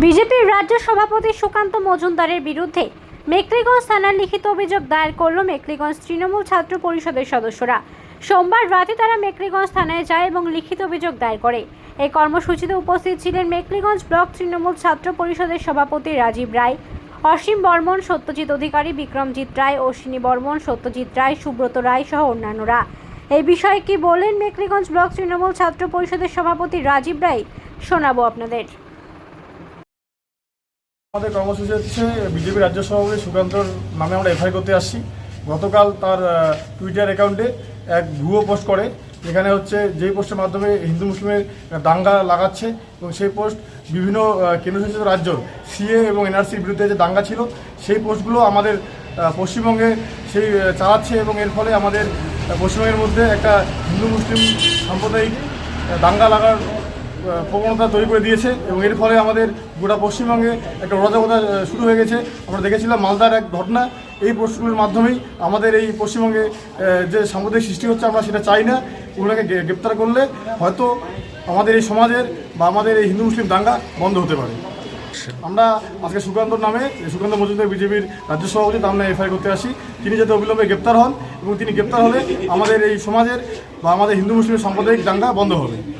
বিজেপির রাজ্য সভাপতি সুকান্ত মজুমদারের বিরুদ্ধে মেকলিগঞ্জ থানার লিখিত অভিযোগ দায়ের করল মেকলিগঞ্জ তৃণমূল ছাত্র পরিষদের সদস্যরা। সোমবার রাতে তারা মেকলিগঞ্জ থানায় যায় এবং লিখিত অভিযোগ দায়ের করে। এই কর্মসূচিতে উপস্থিত ছিলেন মেকলিগঞ্জ ব্লক তৃণমূল ছাত্র পরিষদের সভাপতি রাজীব রায়, অসীম বর্মন, সত্যজিৎ অধিকারী, বিক্রমজিৎ রায়, অশ্বিনী বর্মন, সত্যজিৎ রায়, সুব্রত রায় সহ অন্যান্যরা। এই বিষয়ে কি বলেন মেকলিগঞ্জ ব্লক তৃণমূল ছাত্র পরিষদের সভাপতি রাজীব রায়, শোনাবো আপনাদের। আমাদের কর্মসূচি হচ্ছে বিজেপি রাজ্য সভাপতি সুকান্তর নামে আমরা এফআই করতে আসছি। গতকাল তার টুইটার অ্যাকাউন্টে এক ভুয়ো পোস্ট করে এখানে হচ্ছে যেই পোস্টের মাধ্যমে হিন্দু মুসলিমের দাঙ্গা লাগাচ্ছে এবং সেই পোস্ট বিভিন্ন কেন্দ্রশাসিত রাজ্য সিএ এবং এনআরসির বিরুদ্ধে যে দাঙ্গা ছিল, সেই পোস্টগুলো আমাদের পশ্চিমবঙ্গে সেই চালাচ্ছে এবং এর ফলে আমাদের পশ্চিমবঙ্গের মধ্যে একটা হিন্দু মুসলিম সাম্প্রদায়িক দাঙ্গা লাগার প্রবণতা তৈরি করে দিয়েছে এবং এর ফলে আমাদের গোটা পশ্চিমবঙ্গে একটা অরাজকতা শুরু হয়ে গেছে। আমরা দেখেছিলাম মালদার এক ঘটনা। এই পোস্টগুলোর মাধ্যমেই আমাদের এই পশ্চিমবঙ্গে যে সাম্প্রদায়িক সৃষ্টি হচ্ছে আমরা সেটা চাই না। গ্রে- গ্রেপ্তার করলে হয়তো আমাদের এই সমাজের বা আমাদের এই হিন্দু মুসলিম দাঙ্গা বন্ধ হতে পারে। আমরা আজকে সুকান্তর নামে, সুকান্ত মজুমদার বিজেপির রাজ্য সভাপতি, তার নামে এফআইআর করতে আসি। তিনি যাতে অবিলম্বে গ্রেপ্তার হন এবং তিনি গ্রেপ্তার হলে আমাদের এই সমাজের বা আমাদের হিন্দু মুসলিম সাম্প্রদায়িক দাঙ্গা বন্ধ হবে।